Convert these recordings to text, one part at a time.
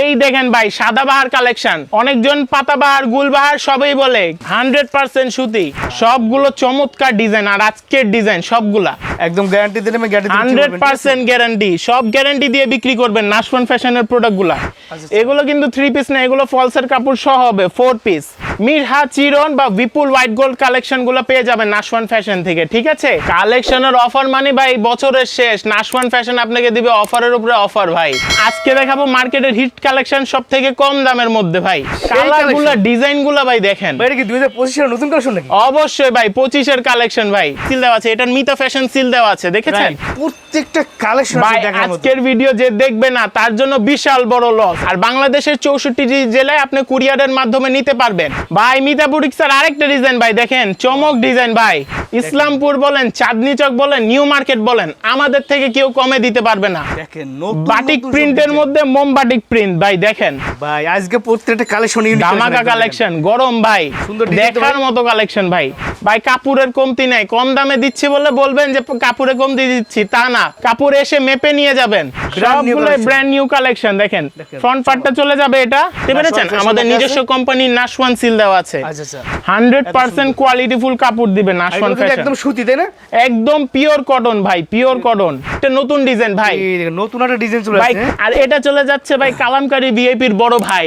এই দেখেন ভাই সাদাবাহার কালেকশন অনেকজন পাতাবাহার গুলবাহার সবই বলে। হান্ড্রেড পার্সেন্ট সুতি। সবগুলো চমৎকার ডিজাইন আর আজকের ডিজাইন সবগুলা। একদম গ্যারান্টি দিলে গ্যারান্টি হান্ড্রেড পার্সেন্ট গ্যারান্টি সব গ্যারান্টি দিয়ে বিক্রি করবেন নাশওয়ান ফ্যাশনের প্রোডাক্টগুলা আচ্ছা। এগুলো কিন্তু থ্রি পিস না এগুলো ফলসের কাপড় সহ হবে ফোর পিস মিরহা চিরন বা বিপুল হোয়াইট গোল্ড কালেকশনগুলো পেয়ে যাবেন নাশওয়ান ফ্যাশন থেকে ঠিক আছে? কালেকশনের অফার মানে ভাই বছরের শেষ। নাশওয়ান ফ্যাশন আপনাকে দিবে অফারের উপরে অফার ভাই। আজকে দেখাবো মার্কেটের হিট কালেকশন সব থেকে কম দামের মধ্যে ভাই। কালারগুলা ডিজাইনগুলা ভাই দেখেন। এটা কি দুই হাজার পঁচিশের নতুন কালেকশন নাকি? অবশ্যই ভাই পঁচিশের কালেকশন ভাই। সিল দেওয়া আছে এটার মিতা ফ্যাশন সিল দেওয়া আছে দেখেছেন? প্রত্যেকটা কালেকশন ভাই আজকের ভিডিও যে দেখবে না তার জন্য বিশাল বড় লস আর বাংলাদেশের চৌষট্টি জেলায় আপনি কুরিয়ারের মাধ্যমে নিতে পারবেন। ভাই মিতা বুটিক্সের আরেকটা ডিজাইন ভাই দেখেন চমক ডিজাইন ভাই। ইসলামপুর বলেন চাঁদনি চক বলেন নিউ মার্কেট বলেন আমাদের থেকে কেউ কমে দিতে পারবে না। দেখেন নতুন বাটিক প্রিন্টের মধ্যে মোম বাটিক প্রিন্ট ভাই দেখেন। ভাই আজকে প্রত্যেকটা কালেকশন ধামাকা কালেকশন গরম ভাই। সুন্দর দেখার মতো কালেকশন ভাই। ভাই কাপড়ের কমতি নাই। কম দামে দিচ্ছি বলে বলবেন যে কাপড়ে কম দিয়ে দিচ্ছি তা না। কাপড় এসে মেপে নিয়ে যাবেন। সবগুলো ব্র্যান্ড নিউ কালেকশন দেখেন। ফ্রন্ট পার্টটা চলে। যাবে এটা বুঝতে পেরেছেন? আমাদের নিজস্ব আছে। কোম্পানির নাশওয়ান সিল দেওয়া আছে। আচ্ছা আচ্ছা। হান্ড্রেড পার্সেন্ট কোয়ালিটি ফুল কাপড় দিবে নাশওয়ান ফ্যাশন একদম সুতি তাই না? একদম পিওর কটন ভাই পিওর কটন এটা নতুন ডিজাইন ভাই। নতুন একটা ডিজাইন চলে ভাই আর এটা চলে যাচ্ছে ভাই কালামকারী ভিআইপির বড় ভাই।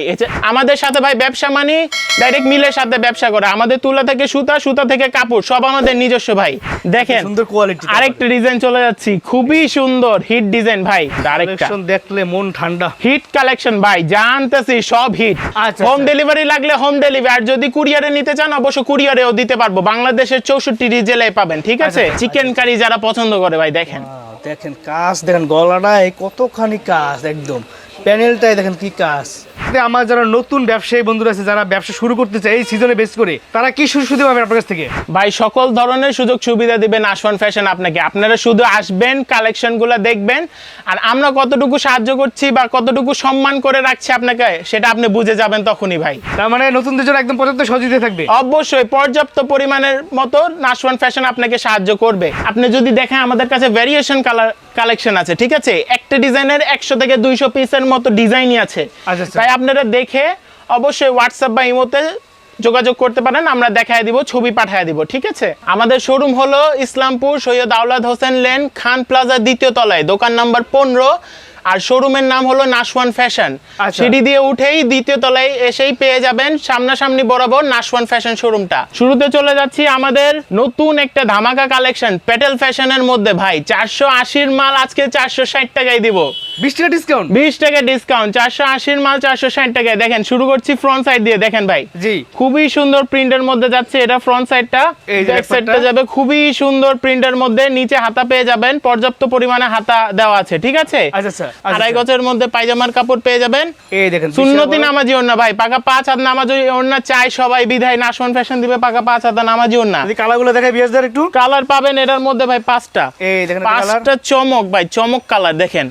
আমাদের সাথে ভাই ব্যবসা মানে ডাইরেক্ট মিলের সাথে ব্যবসা করে। আমাদের তুলা থেকে সুতা সুতা থেকে কাপড় সব আমাদের নিজস্ব ভাই। দেখেন সুন্দর কোয়ালিটি আরেকটা ডিজাইন চলে যাচ্ছি। খুবই সুন্দর হিট ডিজাইন ভাই আরেকটা কালেকশন দেখলে মন ঠান্ডা। হিট কালেকশন ভাই জানতেছি সব হিট আচ্ছা, হোম আচ্ছা। ডেলিভারি লাগলে হোম ডেলিভারি আর যদি কুরিয়ারে নিতে চান অবশ্য কুরিয়ারেও দিতে পারব। বাংলাদেশের চৌষট্টি জেলায় পাবেন ঠিক আছে? আচ্ছা, চিকেন কারি যারা পছন্দ করে ভাই দেখেন। দেখেন কাজ দেখেন গলাটায় কতখানি কাজ একদম। প্যানেলটাই দেখেন কি কাজ। আমার যারা নতুন ব্যবসায়ী বন্ধুরা আছে যারা ব্যবসা শুরু করতে চায় এই সিজনে বেস করে তারা কি সুযোগ সুবিধা পাবে আপনার কাছ থেকে? ভাই সকল ধরনের সুযোগ সুবিধা দিবেন আসওয়ান ফ্যাশন আপনাকে। আপনারা শুধু আসবেন কালেকশনগুলো দেখবেন আর আমরা কতটুকু সাহায্য করছি বা কতটুকু সম্মান করে রাখছি আপনাকে সেটা আপনি বুঝে যাবেন তখনই ভাই। তার মানে নতুনদের জন্য একদম পর্যাপ্ত সহযোগিতা থাকবে? অবশ্যই পর্যাপ্ত পরিমাণের মতো নাশওয়ান ফ্যাশন আপনাকে সাহায্য করবে। আপনি যদি দেখেন আমাদের কাছে ভ্যারিয়েশন কালার কালেকশন আছে ঠিক আছে? একটা ডিজাইনের একশো থেকে দুইশো পিসের মতো ডিজাইনই আছে। আচ্ছা, আচ্ছা। তাই আপনারা দেখে অবশ্যই হোয়াটসঅ্যাপ বা ইমোতে যোগাযোগ করতে পারেন আমরা দেখায় দিব ছবি পাঠায় দিব ঠিক আছে? আমাদের শোরুম হলো ইসলামপুর সৈয়দ আওলাদ হোসেন লেন খান প্লাজা দ্বিতীয় তলায় দোকান নাম্বার পনেরো আর শোরুমের নাম হলো নাশওয়ান ফ্যাশন আচ্ছা। সিঁড়ি দিয়ে উঠেই দ্বিতীয় তলায় এসেই পেয়ে যাবেন সামনাসামনি বরাবর নাশওয়ান ফ্যাশন শোরুমটা শুরুতে চলে যাচ্ছি আমাদের নতুন একটা ধামাকা কালেকশন পেটেল ফ্যাশনের মধ্যে। ভাই চারশো আশির মাল আজকে চারশো ষাট টাকায় দিব। টাকা ডিসকাউন্ট টাকা ডিসকাউন্ট মাল টাকায়। দেখেন শুরু করছি ফ্রন্ট সাইড দিয়ে দেখেন ভাই। জি। খুবই সুন্দর প্রিন্টের মধ্যে যাচ্ছে এটা ফ্রন্ট সাইডটা এই ব্যাক ব্যাক সাইডটা যাবে খুবই সুন্দর প্রিন্টের মধ্যে। নিচে হাতা পেয়ে যাবেন পর্যাপ্ত পরিমাণে হাতা দেওয়া আছে ঠিক আছে? আচ্ছা আচ্ছা আড়াই গজের মধ্যে পায়জামার কাপড় পেয়ে যাবেন। এই দেখেন সুন্নতি নামাজি ওন্না ভাই পাকা পাঁচ হাত নামাজি ওন্না চাই সবাই বিধায় নাশন ফ্যাশন দিবে পাকা পাঁচ হাত নামাজি ওন্না কালারগুলো দেখাই বিয়াসদার একটু। কালার পাবেন এটার মধ্যে ভাই পাঁচটা। এই দেখেন পাঁচটা চমক ভাই চমক কালার দেখেন।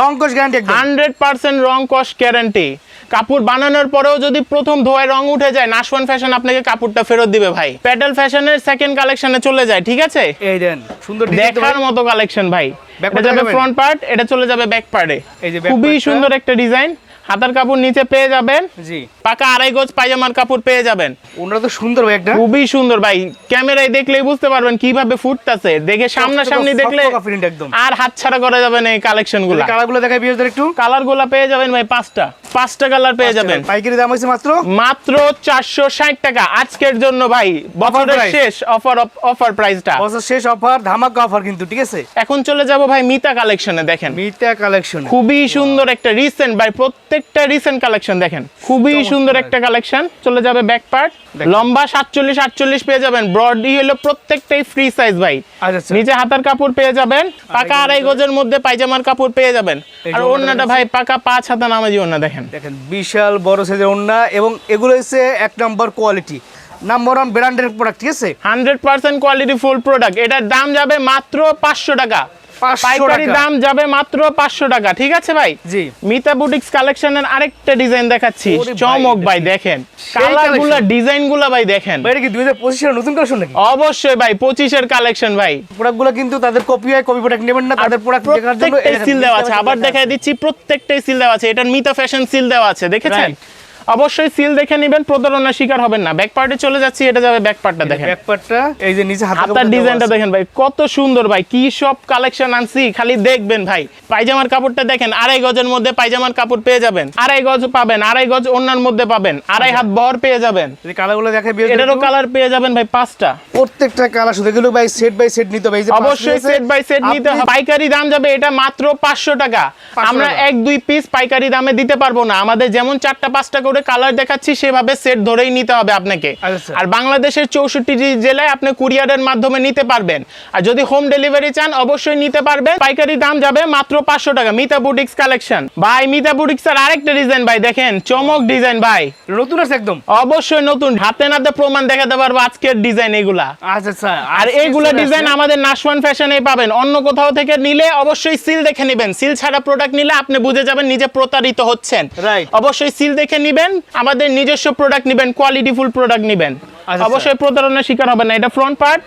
রং গ্যারান্টি হান্ড্রেড পার্সেন্ট রং গ্যারান্টি কাপড় বানানোর পরেও যদি প্রথম ধোয়ায় রং উঠে যায় নাশওয়ান ফ্যাশন আপনাকে কাপড়টা ফেরত দিবে ভাই। প্যাডেল ফ্যাশনের সেকেন্ড কালেকশনে চলে যায় ঠিক আছে? এই দেন সুন্দর দেখার মতো কালেকশন ভাই। এটা যাবে? ফ্রন্ট পার্ট এটা চলে যাবে ব্যাক পার্টে খুবই সুন্দর একটা ডিজাইন হাতার কাপড় নিচে পেয়ে যাবেন। জি। পাকা আড়াই গজ পায়জামার কাপড় পেয়ে যাবেন। ওনারা তো সুন্দর ভাই একটা। খুবই সুন্দর ভাই। ক্যামেরায় দেখলেই বুঝতে পারবেন কীভাবে ফুটতাছে। দেখে সামনাসামনি দেখলে আর হাতছাড়া করা যাবে না এই কালেকশনগুলা কালারগুলো দেখাই বিয়াসদার একটু। কালারগুলা পেয়ে যাবেন ভাই পাঁচটা। পাঁচটা কালার পেয়ে যাবেন। পাইকারি দাম হয়েছে মাত্র? মাত্র চারশো ষাট টাকা। আজকের জন্য ভাই বছরের শেষ অফার অফার প্রাইসটা বছর শেষ অফার ধামাকা অফার কিন্তু ঠিক আছে? এখন চলে যাব ভাই মিতা কালেকশনে দেখেন। মিতা কালেকশন খুবই সুন্দর একটা রিসেন্ট ভাই প্রত্যেকটা রিসেন্ট কালেকশন দেখেন। খুবই সুন্দর একটা কালেকশন চলে যাবে ব্যাক পার্ট লম্বা সাতচল্লিশ আটচল্লিশ পেয়ে যাবেন। ব্রডি হলো প্রত্যেকটাই ফ্রি সাইজ ভাই। আচ্ছা আচ্ছা। নিচে হাতার কাপড় পেয়ে যাবেন। পাকা আড়াই গজের মধ্যে পায়জামার কাপড় পেয়ে যাবেন। আর যে ওড়নাটা ভাই পাকা পাঁচ হাতা নামাজি অন্য দেখেন। দেখেন বিশাল বড় সাইজের ওন্না এবং এগুলো হচ্ছে এক নম্বর কোয়ালিটি নাম্বার ওয়ান ব্র্যান্ডের প্রোডাক্ট ঠিক আছে? Hundred percent quality full product এটার দাম যাবে মাত্র পাঁচশো টাকা। 500 পাইকারি দাম যাবে মাত্র পাঁচশো টাকা ঠিক আছে ভাই? জি। মিতা বুটিক্স কালেকশনের আরেকটা ডিজাইন দেখাচ্ছি। চমক ভাই দেখেন। ভাই দেখেন। এটা কি দুই হাজার পঁচিশের নতুন কালেকশন নাকি? অবশ্যই ভাই পঁচিশের কালেকশন ভাই। প্রোডাক্টগুলো কিন্তু তাদের কপি হয় কপি প্রোডাক্ট নেবেন না তাদের প্রোডাক্ট দেখার জন্য সিল দেওয়া আছে। আবার দেখা দেখাই দিচ্ছি প্রত্যেকটাই সিল দেওয়া আছে। এটার মিতা ফ্যাশন সিল দেওয়া আছে দেখেছেন. অবশ্যই সিল দেখে নেবেন প্রতারণার শিকার হবেন না। ব্যাক পার্টে চলে যাচ্ছি এটা যাবে ব্যাক পার্টটা দেখেন। ব্যাকপার্টটা এই যে নিচে হাতের ডিজাইনটা দেখেন ভাই কত সুন্দর ভাই কি সব কালেকশন আনছি খালি দেখবেন ভাই। পায়জামার কাপড়টা দেখেন আড়াই গজের মধ্যে পায়জামার কাপড় পেয়ে যাবেন। আড়াই গজ পাবেন আড়াই গজ অন্যার মধ্যে পাবেন আড়াই হাত বহর পেয়ে যাবেন। এই কালারগুলো দেখে এটারও কালার পেয়ে যাবেন ভাই পাঁচটা। প্রত্যেকটা কালার শুধু এগুলো ভাই সেট বাই সেট নিতে হবে। এই যে অবশ্যই সেট বাই সেট নিতে হবে। পাইকারি দাম যাবে এটা মাত্র পাঁচশো টাকা। আমরা এক দুই পিস পাইকারি দামে দিতে পারব না। আমাদের যেমন চারটা পাঁচটা করে কালার দেখাচ্ছি সেভাবে সেট ধরেই নিতে হবে আপনাকে। আচ্ছা। আর বাংলাদেশের চৌষট্টি জেলায় আপনি কুরিয়ারের মাধ্যমে নিতে পারবেন। আর যদি হোম ডেলিভারি চান অবশ্যই নিতে পারবেন। পাইকারি দাম যাবে মাত্র পাঁচশো টাকা। মিতা বুটিক্স কালেকশন ভাই মিতা বুটিক্স এর আরেকটা ডিজাইন ভাই দেখেন। চমক ডিজাইন ভাই। নতুন আছে একদম। অবশ্যই নতুন। হাতে নাতে প্রমাণ দেখাতে পারব আজকের ডিজাইন এগুলা। আচ্ছা আচ্ছা। আর এইগুলো ডিজাইন আমাদের নাশওয়ান ফ্যাশনে পাবেন। অন্য কোথাও থেকে নিলে অবশ্যই সিল দেখে নেবেন। সিল ছাড়া প্রোডাক্ট নিলে আপনি বুঝে যাবেন নিজে প্রতারিত হচ্ছেন. অবশ্যই সিল দেখে নেবেন। আমাদের নিজস্ব প্রোডাক্ট নেবেন কোয়ালিটিফুল প্রোডাক্ট নেবেন। অবশ্যই প্রতারণার শিকার হবেন না এটা ফ্রন্ট পার্ট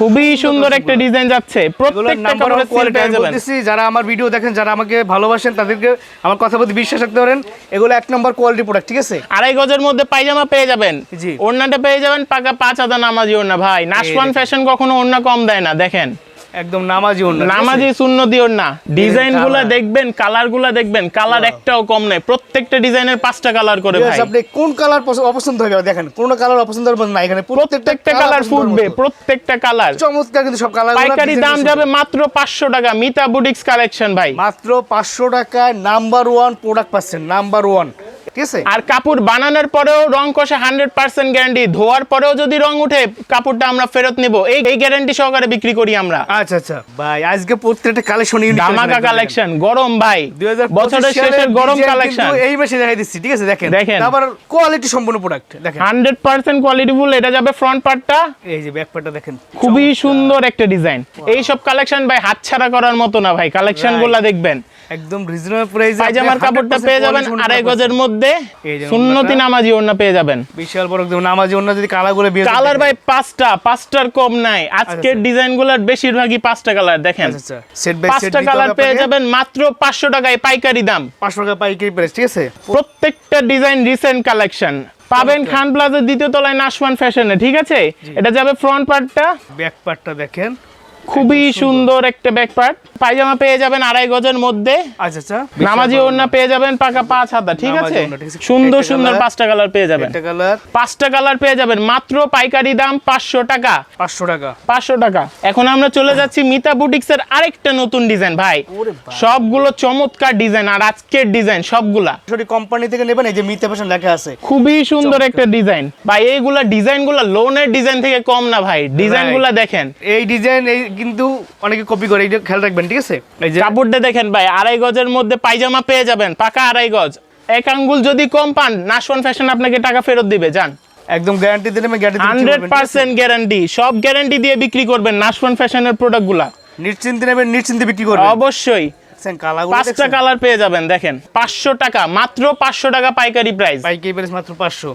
খুবই সুন্দর একটা ডিজাইন যাচ্ছে। প্রত্যেকটা নাম্বার কাপড়ে ওয়ান কোয়ালিটি বলতেছি যারা আমার ভিডিও দেখেন যারা আমাকে ভালোবাসেন তাদেরকে আমার কথা প্রতি বিশ্বাস রাখতে পারেন। এগুলো এক নম্বর কোয়ালিটি প্রোডাক্ট ঠিক আছে? আড়াই গজের মধ্যে পায়জামা পেয়ে যাবেন। জি। ওড়নাটা পেয়ে যাবেন পাকা পাঁচ আদা নামাজি ওড়না। ভাই নাশওয়ান। ফ্যাশন কখনো ওড়না কম দেয় না দেখেন। একদম নামাজি নামাজি শূন্য দিও না ডিজাইনগুলা দেখবেন কালারগুলা দেখবেন কালার একটাও কম নাই। প্রত্যেকটা ডিজাইনের পাঁচটা কালার করে ভাই। আপনি কোন কালার অপছন্দ হবে দেখেন কোন কালার অপছন্দ হবে না এখানে প্রত্যেকটা কালার ফুটবে প্রত্যেকটা কালার চমৎকার কিন্তু সব কালার পাইকারি দাম যাবে মাত্র পাঁচশো টাকা। মিতা বুটিক্স কালেকশন ভাই। মাত্র পাঁচশো টাকায় নাম্বার ওয়ান প্রোডাক্ট পাচ্ছেন নাম্বার ওয়ান ঠিক আছে আর কাপড় বানানোর পরেও রং কষে হান্ড্রেড পার্সেন্ট গ্যারান্টি ধোয়ার পরেও যদি রং উঠে কাপড়টা আমরা ফেরত নেব। এই এই গ্যারান্টি সহকারে বিক্রি করি আমরা। আচ্ছা আচ্ছা। ভাই আজকে প্রত্যেকটা কালেকশন ধামাকা কালেকশন গরম ভাই। বছরের শেষের গরম কালেকশন এই মাসে দেখাই দিচ্ছি ঠিক আছে? দেখেন। দেখেন। আবার কোয়ালিটি সম্পূর্ণ প্রোডাক্ট দেখেন। হান্ড্রেড পার্সেন্ট কোয়ালিটি কোয়ালিটিফুল এটা যাবে ফ্রন্ট পার্টটা এই যে ব্যাক পার্টটা দেখেন খুবই সুন্দর একটা ডিজাইন এই সব কালেকশন ভাই হাতছাড়া করার মতো না ভাই কালেকশনগুলা দেখবেন। একদম রিজনেবল প্রাইসে পায়জামার কাপড়টা পেয়ে যাবেন আড়াই গজের মধ্যে সুন্নতি নামাজি ওড়না পেয়ে যাবেন। বিশাল বড় একদম নামাজি অন্য যদি কালার করে বিয়ে কালার ভাই পাঁচটা পাঁচটার কম নাই। আজকের ডিজাইনগুলার বেশিরভাগই পাঁচটা কালার দেখেন। আচ্ছা সেট বাই সেট পাঁচটা কালার পেয়ে যাবেন মাত্র পাঁচশো টাকায় পাইকারি দাম। পাঁচশো টাকা পাইকারি প্রাইস ঠিক আছে? প্রত্যেকটা ডিজাইন রিসেন্ট কালেকশন পাবেন খান প্লাজার দ্বিতীয় তলায় নাশওয়ান ফ্যাশনে ঠিক আছে? এটা যাবে ফ্রন্ট পার্টটা ব্যাক পার্টটা দেখেন। খুবই সুন্দর। একটা ব্যাক পার্ট পায়জামা পেয়ে যাবেন আড়াই গজের মধ্যে। আচ্ছা আচ্ছা। নামাজি ওড়না পেয়ে যাবেন পাকা পাঁচ হাতা ঠিক আছে। সুন্দর সুন্দর পাঁচটা কালার পেয়ে যাবেন। পাঁচটা কালার পেয়ে যাবেন। মাত্র পাইকারি দাম পাঁচশো টাকা। পাঁচশো টাকা। পাঁচশো টাকা। এখন আমরা চলে যাচ্ছি মিতা বুটিক্স এর আরেকটা নতুন ডিজাইন ভাই। সবগুলো চমৎকার ডিজাইন আর আজকের ডিজাইন সবগুলা। কোম্পানি থেকে নেবেন এই যে মিথ্যা ফ্যাশন লেখা আছে। খুবই সুন্দর একটা ডিজাইন ভাই এইগুলা ডিজাইনগুলা লোনের ডিজাইন থেকে কম না ভাই। ডিজাইনগুলা দেখেন। এই ডিজাইন এই কিন্তু অনেকে কপি করে এইটা খেয়াল রাখবেন ঠিক আছে? এই যে কাপড়টা দেখেন ভাই আড়াই গজের মধ্যে পায়জামা পেয়ে যাবেন পাকা আড়াই গজ। এক আঙ্গুল যদি কম পান নাশওয়ান ফ্যাশন আপনাকে টাকা ফেরত দিবে যান। একদম গ্যারান্টি দিলে আমি গ্যারান্টি হান্ড্রেড পার্সেন্ট গ্যারান্টি সব গ্যারান্টি দিয়ে বিক্রি করবেন নাশওয়ান ফ্যাশনের প্রোডাক্টগুলা নিশ্চিন্তে নেবেন নিশ্চিন্তে বিক্রি করবেন। অবশ্যই। কালারগুলো পাঁচটা কালার পেয়ে যাবেন দেখেন। পাঁচশো টাকা মাত্র পাঁচশো টাকা পাইকারি প্রাইস পাইকারি প্রাইস মাত্র 500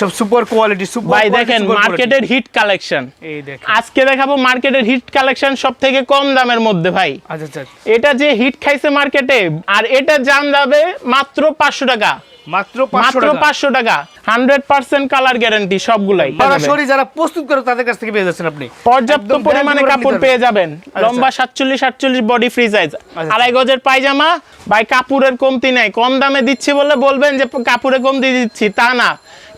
সব সুপার কোয়ালিটি সুপার ভাই দেখেন মার্কেটের হিট কালেকশন এই দেখেন। আজকে দেখাবো মার্কেটের হিট কালেকশন সব থেকে কম দামের মধ্যে ভাই। আচ্ছা আচ্ছা। এটা যে হিট খাইছে মার্কেটে আর এটা জান যাবে মাত্র পাঁচশো টাকা। মাত্র 500 মাত্র টাকা। পাঁচশো টাকা। হান্ড্রেড পার্সেন্ট কালার গ্যারান্টি সবগুলাই সরাসরি যারা প্রস্তুত করে তাদের কাছ থেকে পেয়ে যাচ্ছেন আপনি। পর্যাপ্ত পরিমাণে কাপড় পেয়ে যাবেন। আচ্ছা। লম্বা সাতচল্লিশ সাতচল্লিশ বডি ফ্রি সাইজ আচ্ছা। আড়াই গজের পায়জামা ভাই কাপড়ের কমতি নাই। কম দামে দিচ্ছি বলে বলবেন যে কাপড়ে কমতি দিচ্ছি তা না।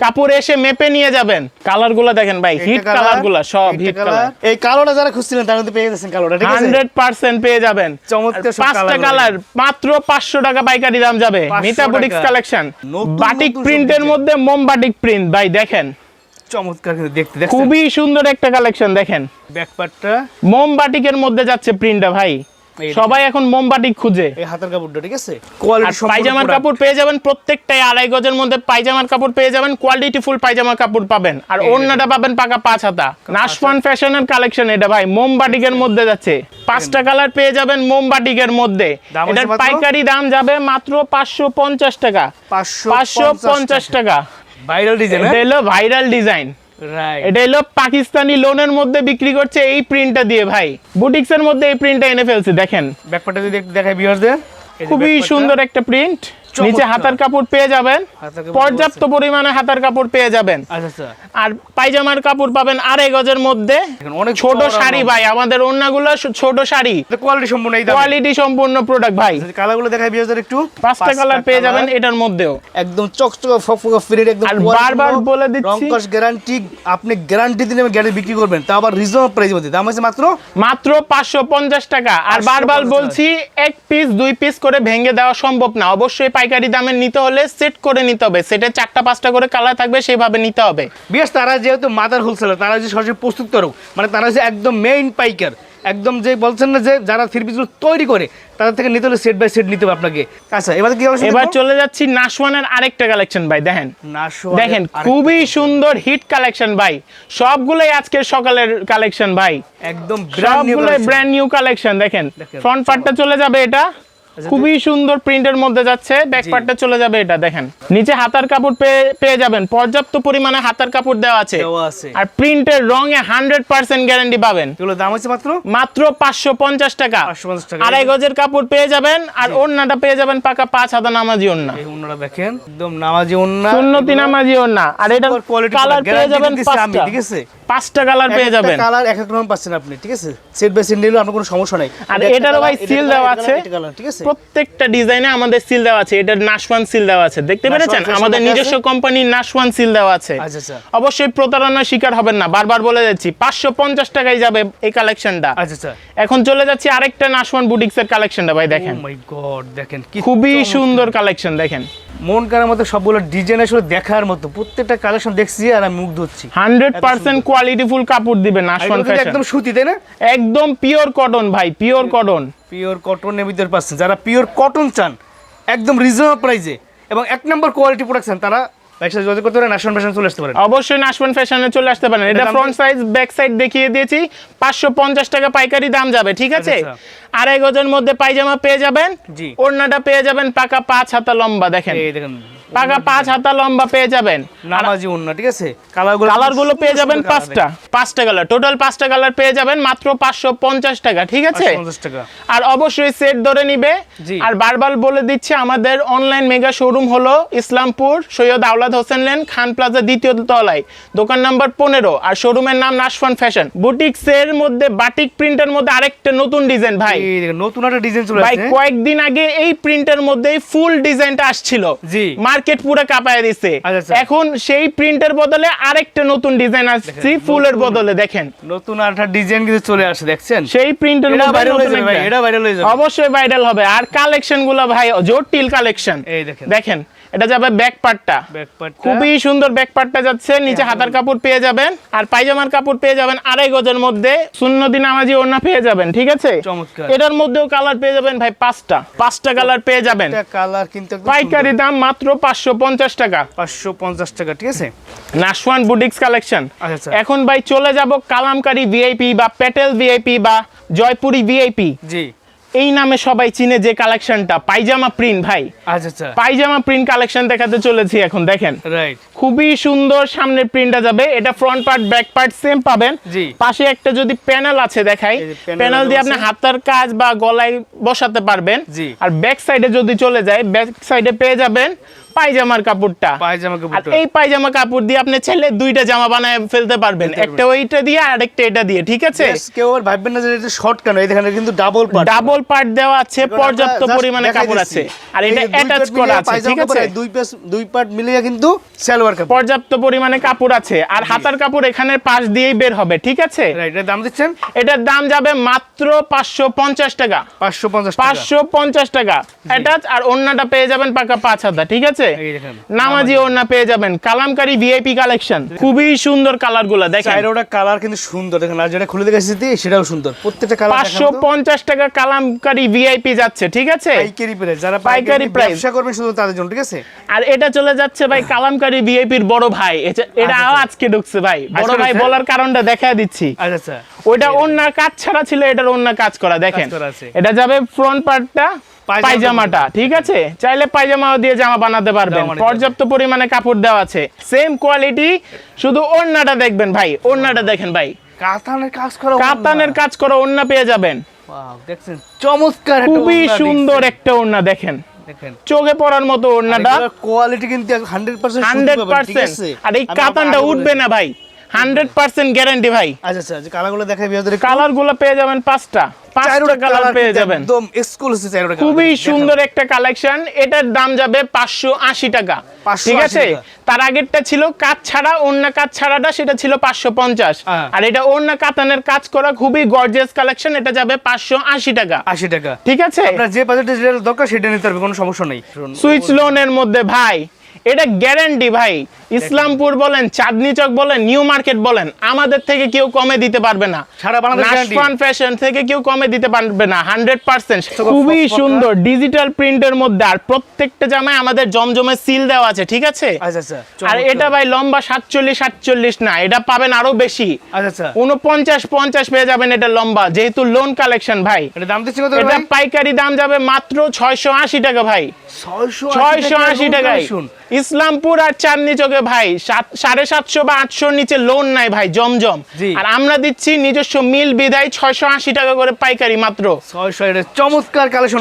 কাপড় এসে মেপে নিয়ে যাবেন। কালারগুলা দেখেন ভাই হিট কালারগুলা সব হিট কালার। এই কালোটা যারা খুঁজছিলেন তার পেয়ে যাচ্ছেন কালোটা ঠিক আছে? হান্ড্রেড পার্সেন্ট পেয়ে যাবেন। চমৎকার সব পাঁচটা কালার মাত্র পাঁচশো টাকা পাইকারি দাম যাবে। 500 মিতা বুটিক্স কালেকশন। বাটিক প্রিন্টের মধ্যে মোম বাটিক প্রিন্ট ভাই দেখেন। চমৎকার দেখতে দেখছেন? খুবই সুন্দর একটা কালেকশন দেখেন। ব্যাক পার্টটা মোম বাটিকের মধ্যে যাচ্ছে প্রিন্টটা ভাই। সবাই এখন মোমবাটি খুঁজে। এই হাতের কাপড়টা ঠিক আছে? কোয়ালিটি পায়জামার কাপড় পেয়ে যাবেন প্রত্যেকটাই আড়াই গজের মধ্যে পায়জামার কাপড় পেয়ে যাবেন কোয়ালিটি ফুল পায়জামার কাপড় পাবেন। আর অন্যটা পাবেন পাকা পাঁচ হাতা। নাশওয়ান ফ্যাশনের কালেকশন এটা ভাই মোমবাটিকের মধ্যে যাচ্ছে। পাঁচটা কালার পেয়ে যাবেন মোমবাটিকের মধ্যে। এটার পাইকারি দাম যাবে মাত্র পাঁচশো পঞ্চাশ টাকা। পাঁচশো পঞ্চাশ টাকা। ভাইরাল ডিজাইন এটা হলো ভাইরাল ডিজাইন এটা হলো পাকিস্তানি লোনের মধ্যে বিক্রি করছে এই প্রিন্টটা দিয়ে ভাই। বুটিক্সের মধ্যে এই প্রিন্টটা এনে ফেলছে দেখেন। ব্যাকপার্টটা যদি একটু দেখাই ভিউয়ারদের খুবই সুন্দর একটা প্রিন্ট নিচে হাতার কাপড় পেয়ে যাবেন। পর্যাপ্ত পরিমাণে হাতার কাপড় পেয়ে যাবেন। আচ্ছা আচ্ছা। আর পায়জামার কাপড় পাবেন আড়াই গজের মধ্যে। অনেক ছোট শাড়ি ভাই আমাদের অন্যগুলো ছোট শাড়ি। কোয়ালিটি সম্পূর্ণ কোয়ালিটি সম্পূর্ণ প্রোডাক্ট ভাই। কালারগুলো দেখাই একটু। পাঁচটা কালার পেয়ে যাবেন এটার মধ্যেও। একদম চকচকে ফকফকে ফ্রিড একদম আর বারবার বলে দিচ্ছি- রংকশ গ্যারান্টি আপনি গ্যারান্টি দিলে গ্যারান্টি বিক্রি করবেন। তা আবার রিজনেবল প্রাইসের মধ্যে। দাম আছে মাত্র? মাত্র পাঁচশো পঞ্চাশ টাকা। আর বারবার বলছি এক পিস দুই পিস করে ভেঙে দেওয়া সম্ভব না। অবশ্যই পাইকারি দামে নিতে হলে সেট করে নিতে হবে। সেটে চারটা পাঁচটা করে কালার থাকবে সেভাবে নিতে হবে। বিশেষ তারা যেহেতু মাদার হোলসেলার তারা যে সরাসরি প্রস্তুত করুক মানে তারা যে একদম মেইন পাইকার একদম যে বলছেন না যে যারা থ্রি পিসগুলো তৈরি করে তাদের থেকে নিতে হলে সেট বাই সেট নিতে হবে আপনাকে। আচ্ছা এবার কি হবে এবার চলে যাচ্ছি নাশওয়ানের আরেকটা কালেকশন ভাই দেখেন। দেখেন খুবই সুন্দর হিট কালেকশন ভাই। সবগুলোই আজকের সকালের কালেকশন ভাই। একদম ব্র্যান্ড নিউ সবগুলোই ব্র্যান্ড নিউ কালেকশন দেখেন। দেখেন, ফ্রন্ট পার্টটা চলে যাবে এটা। খুবই সুন্দর প্রিন্টের মধ্যে যাচ্ছে। ব্যাক পার্টটা চলে যাবে এটা দেখেন। নিচে হাতার কাপড় পেয়ে যাবেন। পর্যাপ্ত পরিমাণে হাতার কাপড় দেওয়া আছে। আর প্রিন্টের রঙে হান্ড্রেড পার্সেন্ট গ্যারান্টি পাবেন। দাম মাত্র? মাত্র পাঁচশো পঞ্চাশ টাকা। আড়াই গজের কাপড় পেয়ে যাবেন আর ওড়নাটা পেয়ে যাবেন পাকা পাঁচ হাতা নামাজি ওড়না। দেখেন একদম নামাজি ওন্না সুন্নতি নামাজি ওড়না। আর এটা কালার পেয়ে যাবেন পাঁচটা। ঠিক আছে? পাঁচটা কালার পেয়ে যাবেন। কালার এক এক রকম পাচ্ছেন আপনি ঠিক আছে? সেট বাই সেট নিলেও আপনার কোনো সমস্যা নাই। আর এটা এটারও ভাই colour, দেওয়া আছে। ঠিক আছে? প্রত্যেকটা ডিজাইনে আমাদের সিল দেওয়া আছে। এটার নাশওয়ান সিল দেওয়া আছে। দেখতে পেরেছেন? আমাদের নিজস্ব কোম্পানির নাশওয়ান সিল দেওয়া আছে। আচ্ছা আচ্ছা। অবশ্যই প্রতারণার শিকার হবেন না। বারবার বলে যাচ্ছি পাঁচশো পঞ্চাশ টাকায় যাবে এই কালেকশনটা আচ্ছা এখন চলে যাচ্ছি আরেকটা নাশওয়ান বুটিক্স এর কালেকশনটা ভাই দেখেন। গড দেখেন খুবই সুন্দর কালেকশন দেখেন। মন করার মতো সবগুলো ডিজাইন আসলে দেখার মতো। প্রত্যেকটা কালেকশন দেখছি আর আমি মুগ্ধ হচ্ছি। হান্ড্রেড পার্সেন্ট কোয়ালিটি ফুল কাপড় দিবে আর নাশওয়ান ফ্যাশন একদম সুতি তাই না? একদম পিওর কটন ভাই পিওর কটন পিওর কটনের ভিতরে পাচ্ছেন। যারা পিওর কটন চান একদম রিজনেবল প্রাইসে এবং এক নম্বর কোয়ালিটি তারা চলে আসতে পারেন। অবশ্যই নাশওয়ান ফ্যাশনে চলে আসতে পারেন। এটা ফ্রন্ট সাইজ ব্যাক সাইড দেখিয়ে দিয়েছি। পাঁচশো পঞ্চাশ টাকা পাইকারি দাম যাবে ঠিক আছে? আচ্ছা, আড়াই গজের মধ্যে পায়জামা পেয়ে যাবেন। ওড়নাটা পেয়ে যাবেন পাকা পাঁচ হাতা লম্বা দেখেন। দেখেন। পাকা পাঁচ হাতা লম্বা পেয়ে যাবেন। নামাজি ওন্না ঠিক আছে? কালারগুলো কালারগুলো পেয়ে যাবেন পাঁচটা পাঁচটা কালার টোটাল পাঁচটা কালার পেয়ে যাবেন মাত্র পাঁচশো পঞ্চাশ টাকা ঠিক আছে? 550 টাকা। আর অবশ্যই সেট ধরে নিবে। আর বারবার বলে দিচ্ছে আমাদের অনলাইন মেগা শোরুম হলো ইসলামপুর সৈয়দ আওলাদ হোসেন লেন খান প্লাজা দ্বিতীয় তলায়। দোকান নাম্বার পনেরো আর শোরুমের নাম নাশফান ফ্যাশন বুটিক্স এর মধ্যে বাটিক প্রিন্টের মধ্যে আরেকটা নতুন ডিজাইন ভাই। নতুন একটা ডিজাইন চলে ভাই কয়েকদিন আগে এই প্রিন্টের মধ্যেই ফুল ডিজাইনটা আসছিল। জি। মার্কেট পুরো কাঁপায় দিছে। আচ্ছা, আচ্ছা। এখন সেই প্রিন্টের বদলে আরেকটা নতুন ডিজাইন আসছে ফুলের বদলে দেখেন। নতুন একটা ডিজাইন কিন্তু চলে আসছে দেখছেন? সেই প্রিন্টের হয়ে এটা ভাইরাল হয়ে যাবে। অবশ্যই ভাইরাল হবে। আর কালেকশনগুলো ভাই জটিল কালেকশন এই দেখেন। দেখেন এটা যাবে ব্যাক পার্টটা খুবই সুন্দর ব্যাক পার্টটা যাচ্ছে নিচে হাতার কাপড় পেয়ে যাবেন আর পায়জামার কাপড় পেয়ে যাবেন আড়াই গজের মধ্যে সুন্নতি নামাজি ওড়না পেয়ে যাবেন ঠিক আছে? চমৎকার। এটার মধ্যেও কালার পেয়ে যাবেন ভাই পাঁচটা পাঁচটা কালার পেয়ে যাবেন। কালার কিন্তু পাইকারি দাম মাত্র পাঁচশো পঞ্চাশ টাকা। পাঁচশো পঞ্চাশ টাকা ঠিক আছে? Nashwan boutiques collection. আচ্ছা, আচ্ছা। এখন ভাই চলে যাব কালামকারি ভিআইপি বা পেটেল ভিআইপি বা জয়পুরি ভিআইপি। জি। এই নামে সবাই চিনে যে কালেকশনটা পাইজামা প্রিন্ট ভাই। আচ্ছা আচ্ছা। পায়জামা প্রিন্ট কালেকশন দেখাতে চলেছি এখন দেখেন। রাইট খুবই সুন্দর সামনের প্রিন্টটা যাবে। এটা front part back part same পাবেন। জি। পাশে একটা যদি প্যানেল আছে দেখাই প্যানেল দিয়ে আপনি হাতের কাজ বা গলায় বসাতে পারবেন। জি। আর ব্যাক সাইডে যদি চলে যায় ব্যাক সাইডে পেয়ে যাবেন পায়জামার কাপড়টা। পায়জামা আর এই পায়জামা কাপড় দিয়ে আপনি চাইলে দুইটা জামা বানায় ফেলতে পারবেন। একটা ওইটা দিয়ে আর একটা এটা দিয়ে ঠিক আছে? কেউ আর ভাববেন না যে এটা শর্ট কেন এটা কিন্তু ডাবল পার্ট ডাবল পার্ট দেওয়া আছে পর্যাপ্ত পরিমাণে কাপড় আছে। আর এটা অ্যাটাচ করা আছে ঠিক আছে? দুই পিস দুই পার্ট মিলিয়ে কিন্তু সালোয়ার কাপড়। পর্যাপ্ত পরিমাণে কাপড় আছে। আর হাতার কাপড় এখানে পাশ দিয়েই বের হবে ঠিক আছে? এর দাম দিচ্ছেন? এটার দাম যাবে মাত্র পাঁচশো পঞ্চাশ টাকা। পাঁচশো পঞ্চাশ টাকা। পাঁচশো পঞ্চাশ টাকা। অ্যাটাচ আর অন্যটা পেয়ে যাবেন পাকা পাঁচ হাজার ঠিক আছে? আছে? নামাজি ওড়না পেয়ে যাবেন। কালামকারী ভিআইপি কালেকশন খুবই সুন্দর কালারগুলা দেখেন। কালার কিন্তু সুন্দর দেখেন আর যেটা খুলে দেখেছি সেটাও সুন্দর। প্রত্যেকটা কালার পাঁচশো পঞ্চাশ টাকা কালামকারী ভিআইপি যাচ্ছে ঠিক আছে? পাইকারি প্রাইস যারা পাইকারি। ব্যবসা করবেন শুধু তাদের জন্য ঠিক আছে? আর এটা চলে যাচ্ছে ভাই কালামকারী ভিআইপির বড় ভাই। এটা- আচ্ছা, আচ্ছা। আজকে ঢুকছে ভাই। বড় ভাই বলার কারণটা দেখা দিচ্ছি। আচ্ছা আচ্ছা। ওইটা অন্যার কাজ ছাড়া ছিল এটার অন্য কাজ করা দেখেন। এটা যাবে ফ্রন্ট পার্টটা পায়জামাটা ঠিক আছে? চাইলে পায়জামাও দিয়ে জামা বানাতে পারবেন। পর্যাপ্ত পরিমাণে কাপড় দেওয়া আছে। সেম কোয়ালিটি শুধু ওড়নাটা দেখবেন ভাই ওড়নাটা দেখেন ভাই। কাতানের কাজ করা কাতানের কাজ করা ওড়না পেয়ে যাবেন। দেখছেন চমৎকার খুবই সুন্দর একটা ওড়না দেখেন। চোখে পড়ার মতো ওড়নাটা। কোয়ালিটি কিন্তু হান্ড্রেড পার্সেন্ট হান্ড্রেড পার্সেন্ট আর এই কাতানটা উঠবে না ভাই। হান্ড্রেড পার্সেন্ট গ্যারান্টি ভাই। আচ্ছা আচ্ছা কালারগুলো দেখাই বিয়াদের কালারগুলো পেয়ে যাবেন পাঁচটা। পাঁচটা কালার পেয়ে যাবেন। একদম এক্সক্লুসিভ চাইরোটা খুবই সুন্দর একটা কালেকশন এটার দাম যাবে পাঁচশো আশি টাকা। ঠিক আছে? তার আগেরটা ছিল কাজ ছাড়া অন্য কাজ ছাড়াটা সেটা ছিল পাঁচশো পঞ্চাশ। হ্যাঁ। আর এটা অন্য কাতানের কাজ করা খুবই গর্জিয়াস কালেকশন এটা যাবে পাঁচশো আশি টাকা। আশি টাকা। ঠিক আছে? আপনার যে বাজেটে যেটা দরকার সেটা নিতে পারবে কোনো সমস্যা নেই। সুইচ লোনের মধ্যে ভাই। এটা গ্যারান্টি ভাই। ইসলামপুর বলেন চাঁদনি চক বলেন নিউ মার্কেট বলেন আমাদের থেকে কেউ কমে দিতে পারবে না। সারা বাংলাদেশ ফ্যাশন থেকে কেউ কমে দিতে পারবে না হান্ড্রেড পার্সেন্ট খুবই সুন্দর ডিজিটাল প্রিন্টের মধ্যে আর প্রত্যেকটা জামায় আমাদের জমজমে সিল দেওয়া আছে ঠিক আছে? আচ্ছা আচ্ছা আর এটা ভাই লম্বা সাতচল্লিশ সাতচল্লিশ না এটা পাবেন আরও বেশি। আচ্ছা আচ্ছা। উনপঞ্চাশ পঞ্চাশ পেয়ে যাবেন এটা লম্বা যেহেতু লোন কালেকশন ভাই। এটা পাইকারি দাম যাবে মাত্র ছয়শো আশি টাকা ভাই। 680 ছয়শো আশি টাকায়। শুন ইসলামপুর আর চাঁদনি চোখে ভাই সাড়ে সাতশো বা আটশোর নিচে লোন নাই ভাই জমজম। আর আমরা দিচ্ছি নিজস্ব মিল বিদায় ছয়শো আশি টাকা করে পাইকারি মাত্র। চমৎকার কালেকশন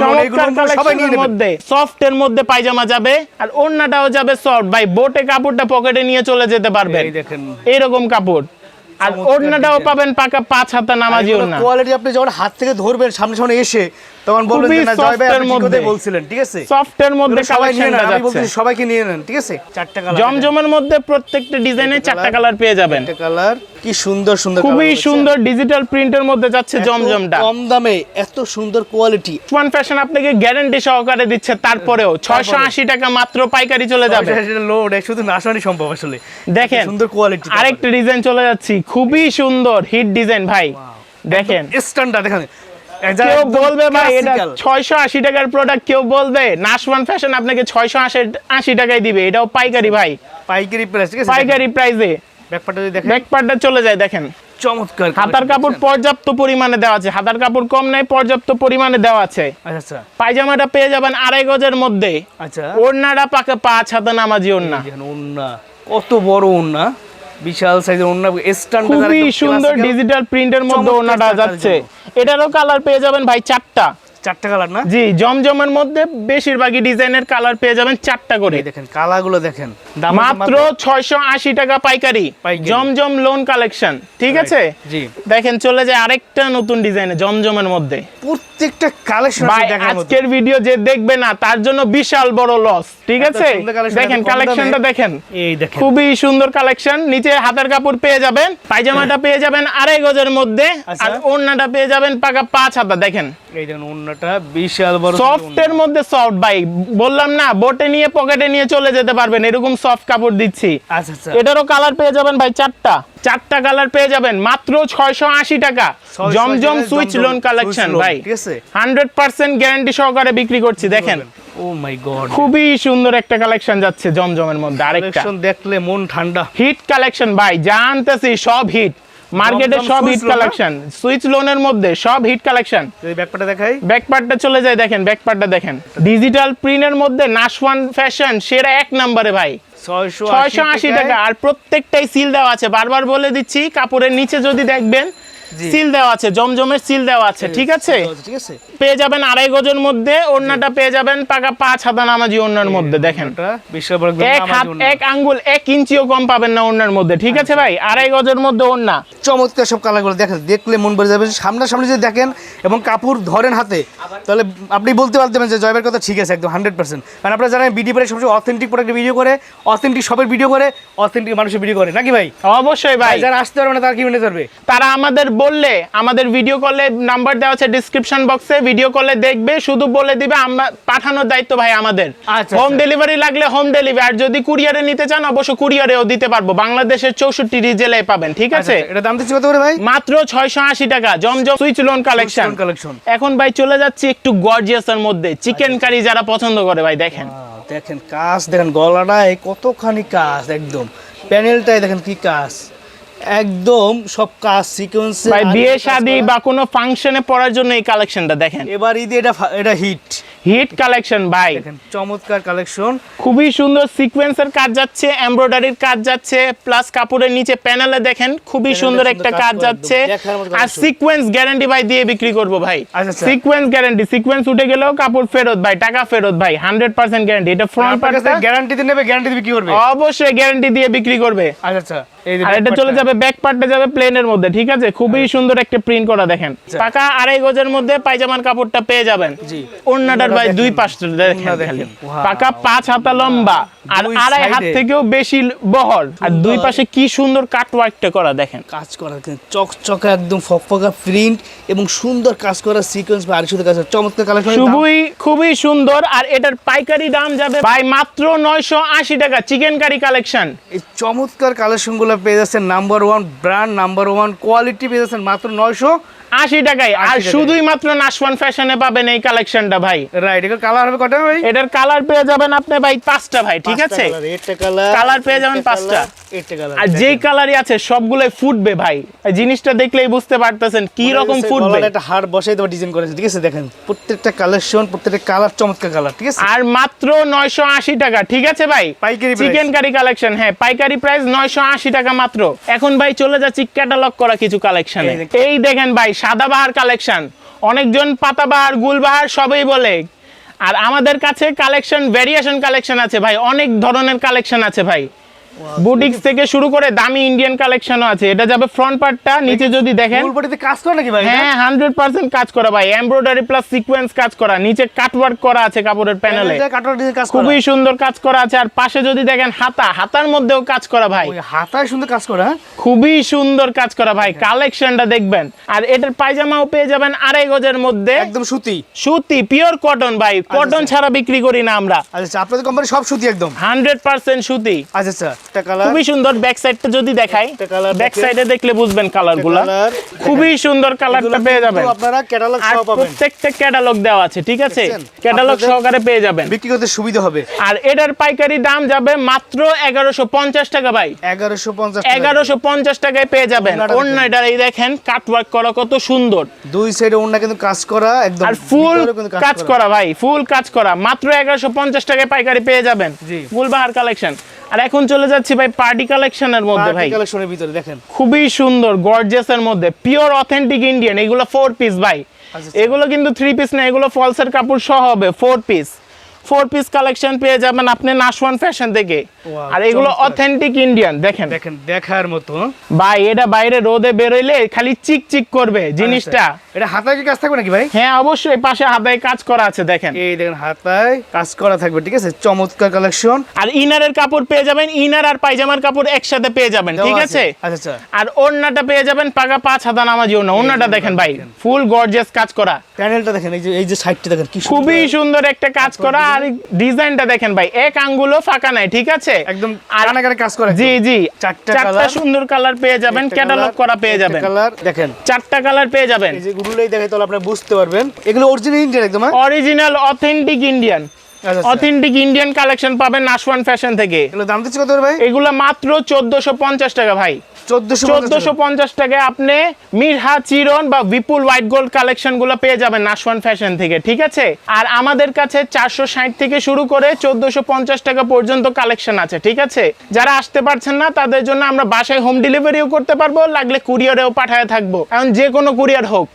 মধ্যে সফটের মধ্যে পায়জামা যাবে আর ওড়নাটাও যাবে সফট ভাই বোটে কাপড়টা পকেটে নিয়ে চলে যেতে পারবেন। এই এইরকম কাপড়। আর ওড়নাটাও পাবেন পাকা পাঁচ হাতা নামাজি ওড়না। কোয়ালিটি আপনি যখন হাত থেকে ধরবেন সামনে সামনে এসে তখন বলবেন যে না জয় ভাই আপনি। বলছিলেন ঠিক আছে? সফটের মধ্যে এগুলো সবাই নিয়ে নেন আমি বলছি সবাইকে নিয়ে নেন ঠিক আছে? চারটা কালার জমজমের মধ্যে প্রত্যেকটা ডিজাইনে চারটা কালার পেয়ে যাবেন। কালার। কি সুন্দর সুন্দর খুবই সুন্দর ডিজিটাল প্রিন্টের মধ্যে যাচ্ছে জমজমটা। কম দামে এত সুন্দর কোয়ালিটি ওয়ান ফ্যাশন আপনাকে গ্যারান্টি সহকারে দিচ্ছে তারপরেও ছয়শো আশি টাকা মাত্র পাইকারি চলে যাবে। লোড শুধু নাসানি সম্ভব আসলে। দেখেন সুন্দর কোয়ালিটি আরেকটা ডিজাইন চলে যাচ্ছি খুবই সুন্দর হিট ডিজাইন ভাই। দেখেন। স্ট্যান্ডার্ড দেখেন। কেউ বলবে ভাই এটা ছয়শো আশি টাকার প্রোডাক্ট কেউ বলবে। নাশওয়ান ফ্যাশন আপনাকে ছয়শো আশি আশি টাকায় দিবে। এটাও পাইকারি ভাই। পাইকারি প্রাইস পাইকারি প্রাইসে ব্যাপারটা দেখেন। ব্যাক চলে যায় দেখেন। চমৎকার হাতার কাপড় পর্যাপ্ত পরিমাণে দেওয়া আছে। হাতার কাপড় কম নাই পর্যাপ্ত পরিমাণে দেওয়া আছে। আচ্ছা। পায়জামাটা পেয়ে যাবেন আড়াই গজের মধ্যে। আচ্ছা। ওড়নাটা পাকে পাঁচ হাতে নামাজি ওড়না। দেখেন কত বড় ওন্না বিশাল সাইজের ওন্না স্ট্যান্ডার্ড খুবই সুন্দর ডিজিটাল প্রিন্টের মধ্যে ওড়নাটা যাচ্ছে। এটারও কালার পেয়ে যাবেন ভাই চারটা। চারটা কালার না? জি জমজমের মধ্যে বেশিরভাগই ডিজাইনের কালার পেয়ে যাবেন চারটা করে। দেখেন কালারগুলো দেখেন। মাত্র ছয়শো আশি টাকা পাইকারি। জমজম লোন কালেকশন ঠিক আছে? জি। দেখেন চলে যায় আরেকটা নতুন ডিজাইনে জমজমের মধ্যে। প্রত্যেকটা কালেকশন আজকের ভিডিও যে দেখবে না তার জন্য বিশাল বড় লস ঠিক আছে? দেখেন কালেকশনটা দেখেন। এই দেখেন। খুবই সুন্দর কালেকশন নিচে হাতের কাপড় পেয়ে যাবেন পায়জামাটা পেয়ে যাবেন আড়াই গজের মধ্যে আচ্ছা। আর ওড়নাটা পেয়ে যাবেন পাকা পাঁচ হাতা দেখেন। এই দেখেন ওন্নাটা বিশাল বড় সফটের মধ্যে সফট ভাই। বললাম না বোটে নিয়ে পকেটে নিয়ে চলে যেতে পারবেন এরকম সফট কাপড় দিচ্ছি। আচ্ছা আচ্ছা। এটারও কালার পেয়ে যাবেন ভাই চারটা। চারটা কালার পেয়ে যাবেন মাত্র ছয়শো আশি টাকা। জমজম সুইচ লোন কালেকশন ভাই। ঠিক আছে? হান্ড্রেড পার্সেন্ট গ্যারান্টি সহকারে বিক্রি করছি দেখেন। ও মাই গড খুবই সুন্দর একটা কালেকশন যাচ্ছে জমজমের মধ্যে আরেকটা। দেখলে মন ঠান্ডা। হিট কালেকশন ভাই জানতেছি সব হিট মার্কেটে সব হিট কালেকশন সুইচ লোনের মধ্যে সব হিট কালেকশন যদি ব্যাকপার্টটা দেখাই। ব্যাকপার্টটা চলে যায় দেখেন ব্যাকপার্টটা দেখেন। ডিজিটাল প্রিন্টের মধ্যে নাশওয়ান ফ্যাশন সেরা এক নম্বরে ভাই। ছয়শো আশি টাকা। আর প্রত্যেকটাই সিল দেওয়া আছে। বারবার বলে দিচ্ছি কাপড়ের নিচে যদি দেখবেন। সিল দেওয়া আছে জমজমের সিল দেওয়া আছে ঠিক আছে? ঠিক আছে? পেয়ে যাবেন আড়াই গজের মধ্যে ওড়নাটা পেয়ে যাবেন পাকা পাঁচ হাতা নামাজি ওড়নার মধ্যে দেখেন। এক হাত এক আঙ্গুল এক ইঞ্চিও কম পাবেন না ওড়নার মধ্যে ঠিক আছে ভাই? আড়াই গজের মধ্যে ওড়না। চমৎকার সব কালারগুলো দেখেন দেখলে মন ভরে যাবে। সামনাসামনি যদি দেখেন এবং কাপড় ধরেন হাতে তাহলে আপনি বলতে পারতেন যে জয়বের কথা ঠিক আছে একদম হান্ড্রেড পার্সেন্ট। কারণ আপনারা জানেন বিডি পরে সবচেয়ে অথেন্টিক প্রোডাক্টের ভিডিও করে অথেন্টিক সবের ভিডিও করে অথেন্টিক মানুষের ভিডিও করে নাকি ভাই? অবশ্যই ভাই। যারা আসতে পারবে না তারা কি মেনে ধরবে তারা আমাদের বললে আমাদের ভিডিও কলে নাম্বার দেওয়া আছে ডিসক্রিপশন বক্সে ভিডিও কলে দেখবে শুধু বলে দিবে আমরা পাঠানোর দায়িত্ব ভাই আমাদের। আচ্ছা, হোম আচ্ছা। ডেলিভারি লাগলে হোম ডেলিভারি আর যদি কুরিয়ারে নিতে চান অবশ্য কুরিয়ারেও দিতে পারব। বাংলাদেশের চৌষট্টি জেলায় পাবেন ঠিক আছে? আচ্ছা, এটা দাম দিচ্ছি কত করে ভাই? মাত্র ছয়শো আশি টাকা Zamzam Swiss lawn collection collection। এখন ভাই চলে যাচ্ছি একটু গর্জিয়াসের মধ্যে চিকেন কারি যারা পছন্দ করে ভাই দেখেন। দেখেন কাজ দেখেন গলাটায় কতখানি কাজ একদম। প্যানেলটায় দেখেন কি কাজ। একদম সব কাজ সিকোয়েন্স ভাই বিয়ে শাদী বা কোনো ফাংশনে পড়ার জন্য এই কালেকশনটা দেখেন। এবার ঈদে এটা এটা হিট হিট কালেকশন ভাই। দেখেন চমৎকার কালেকশন খুবই সুন্দর সিকোয়েন্সের কাজ যাচ্ছে এমব্রয়ডারির কাজ যাচ্ছে প্লাস কাপড়ের নিচে প্যানেলে দেখেন খুবই সুন্দর একটা কাজ যাচ্ছে। আর সিকোয়েন্স গ্যারান্টি ভাই দিয়ে বিক্রি করব ভাই। সিকোয়েন্স গ্যারান্টি সিকোয়েন্স উঠে গেলেও কাপড় ফেরত ভাই টাকা ফেরত ভাই হান্ড্রেড পার্সেন্ট গ্যারান্টি এটা ফ্রন্ট পার্টটা গ্যারান্টি দিয়ে নেবে গ্যারান্টি দিয়ে বিক্রি করবে? অবশ্যই গ্যারান্টি দিয়ে বিক্রি করবে। আচ্ছা আচ্ছা। এটা back চলে part টা। যাবে ব্যাক পার্টে যাবে প্লেনের মধ্যে ঠিক আছে? খুবই সুন্দর একটা প্রিন্ট করা দেখেন। আচ্ছা। পাকা আড়াই গজের মধ্যে পায়জামার কাপড়টা পেয়ে যাবেন। জি। ভাই দুই পাশটা দেখেন ওন্না দেখেন। খালি। Wow. পাকা পাঁচ হাতা লম্বা আর আড়াই হাত থেকেও বেশি বহর আর দুই পাশে কি সুন্দর কাট ওয়ার্কটা করা দেখেন। কাজ করা চকচকা একদম ফকফকা প্রিন্ট এবং সুন্দর কাজ করা সিকোয়েন্স বা আর সুন্দর চমৎকার কালেকশন খুবই খুবই সুন্দর। আর এটার পাইকারি দাম যাবে ভাই মাত্র নয়শো আশি টাকা চিকেন কারি কালেকশন এই চমৎকার কালেকশনগুলো পেয়ে যাচ্ছেন number one brand number one quality পেয়ে যাচ্ছেন মাত্র নয়শো আশি টাকায়। আর শুধুই মাত্র নাসওয়ান ফ্যাশনে পাবেন এই কালেকশনটা ভাই। রাইট এগুলো কালার হবে কটা ভাই? এটার কালার পেয়ে যাবেন আপনি ভাই পাঁচটা ভাই ঠিক আছে? কালার পেয়ে যাবেন পাঁচটা। আর যেই কালারই আছে সবগুলোই ফুটবে ভাই। জিনিসটা দেখলেই বুঝতে পারতেছেন কি রকম ফুটবে। একটা হার বসাই দেওয়া ডিজাইন করেছে ঠিক আছে? দেখেন প্রত্যেকটা কালেকশন প্রত্যেকটা কালার চমৎকার কালার ঠিক আছে? আর মাত্র নয়শো আশি টাকা ঠিক আছে ভাই? পাইকারি। চিকেন কারি কালেকশন হ্যাঁ পাইকারি প্রাইস নয়শো আশি টাকা মাত্র। এখন ভাই চলে যাচ্ছি ক্যাটালগ করা কিছু কালেকশনে এই দেখেন ভাই সাদাবাহার কালেকশান অনেকজন পাতাবাহার, গুলবাহার সবই বলে। আর আমাদের কাছে কালেকশন ভ্যারিয়েশন কালেকশন আছে ভাই, অনেক ধরনের কালেকশন আছে ভাই। বুটিক্স থেকে শুরু করে দামি ইন্ডিয়ান কালেকশনও আছে। এটা যাবে ফ্রন্ট পার্টটা নিচে যদি দেখেন। ফুল বডিতে কাজ করে নাকি ভাই হ্যাঁ হান্ড্রেড পার্সেন্ট কাজ করা ভাই। এমব্রয়ডারি প্লাস সিকোয়েন্স কাজ করা। নিচে কাটওয়ার্ক করা আছে কাপড়ের প্যানেলে খুবই সুন্দর কাজ করা আছে। আর পাশে যদি দেখেন হাতা হাতার মধ্যেও কাজ করা ভাই। ওই হাতায় সুন্দর কাজ করা হ্যাঁ? খুবই সুন্দর কাজ করা ভাই। কালেকশনটা দেখবেন। আর এটার পায়জামাও পেয়ে যাবেন আড়াই গজের মধ্যে। একদম সুতি। সুতি পিওর কটন ভাই। কটন আচ্ছা। ছাড়া বিক্রি করি না আমরা। আচ্ছা আচ্ছা আপনাদের কোম্পানি সব সুতি একদম। হান্ড্রেড পার্সেন্ট সুতি। আচ্ছা আচ্ছা। একটা কালার খুবই সুন্দর ব্যাক সাইডটা যদি দেখাই ব্যাক সাইডে দেখলে বুঝবেন কালারগুলা। colour। খুবই সুন্দর কালারটা পেয়ে যাবেন। আপনারা ক্যাটালগ সহ পাবেন। প্রত্যেকটা ক্যাটালগ দেওয়া আছে ঠিক আছে? ক্যাটালগ সহকারে পেয়ে যাবেন। বিক্রি করতে সুবিধা হবে। আর এটার পাইকারি দাম যাবে মাত্র এগারোশো পঞ্চাশ টাকা ভাই। এগারোশো পঞ্চাশ এগারোশো পঞ্চাশ টাকায় পেয়ে যাবেন। অন্যটার এই দেখেন কাটওয়ার্ক করা কত সুন্দর। দুই সাইডে ওন্না কিন্তু কাজ করা একদম আর ফুল কাজ করা। ভাই ফুল কাজ করা। মাত্র এগারোশো পঞ্চাশ টাকায় পাইকারি পেয়ে যাবেন। ফুল বাহার কালেকশন আর এখন চলে যাচ্ছি ভাই পার্টি কালেকশনের মধ্যে ভাই। কালেকশনের ভিতরে দেখেন। খুবই সুন্দর গর্জিয়াস এর মধ্যে। পিওর অথেন্টিক ইন্ডিয়ান এগুলো ফোর পিস ভাই। আচ্ছা। এগুলো কিন্তু থ্রি পিস না এগুলো ফলসের কাপড় সহ হবে four piece four piece collection পেয়ে যাবেন আপনি নাশওয়ান ফ্যাশন থেকে আর এগুলো অথেন্টিক ইন্ডিয়ান দেখেন। দেখেন দেখার মতো। ভাই এটা বাইরে রোদে বেরোইলে খালি চিক চিক করবে জিনিসটা। এটা হাতায় কি কাজ থাকবে নাকি ভাই? হ্যাঁ অবশ্যই পাশে হাতায় কাজ করা আছে দেখেন। এই দেখেন হাতায় কাজ করা থাকবে ঠিক আছে? চমৎকার কালেকশন আর ইনারের কাপড় পেয়ে যাবেন ইনার আর পায়জামার কাপড় একসাথে পেয়ে যাবেন ঠিক আছে। আচ্ছা আচ্ছা। আর ওড়নাটা পেয়ে যাবেন পাকা পাঁচ হাতা নামাজি ওড়না। ওড়নাটা দেখেন ভাই ফুল গর্জিয়াস কাজ করা। প্যানেলটা দেখেন এই যে এই যে সাইডটা দেখেন কি খুবই। সুন্দর একটা কাজ করা। আর ডিজাইনটা দেখেন ভাই এক আঙ্গুলও ফাঁকা নাই ঠিক আছে? একদম কানাকারে কাজ করে জি জি চারটা চারটা সুন্দর কালার পেয়ে যাবেন ক্যাটালগ করা পেয়ে যাবেন। কালার দেখেন। চারটা কালার পেয়ে যাবেন। এই যে গুলোই দেখে তাহলে আপনি বুঝতে পারবেন। এগুলো অরিজিনাল ইন্ডিয়ান একদম? Original authentic Indian. Authentic Indian collection পাবেন নাশওয়ান ফ্যাশন থেকে। এগুলো দাম দিচ্ছে কত ভাই? এগুলো মাত্র চোদ্দশো পঞ্চাশ টাকা ভাই। চোদ্দশো চোদ্দশো পঞ্চাশ টাকায় আপনি মিরহা চিরন বা বিপুল হোয়াইট গোল্ড কালেকশনগুলো পেয়ে যাবেন নাশওয়ান ফ্যাশন থেকে ঠিক আছে? আর আমাদের কাছে চারশো ষাট থেকে শুরু করে চোদ্দশো পঞ্চাশ টাকা পর্যন্ত কালেকশন আছে ঠিক আছে? যারা আসতে পারছেন না তাদের জন্য আমরা বাসায় হোম ডেলিভারিও করতে পারব লাগলে কুরিয়ারেও পাঠায় থাকব। এখন যে কোনো কুরিয়ার হোক।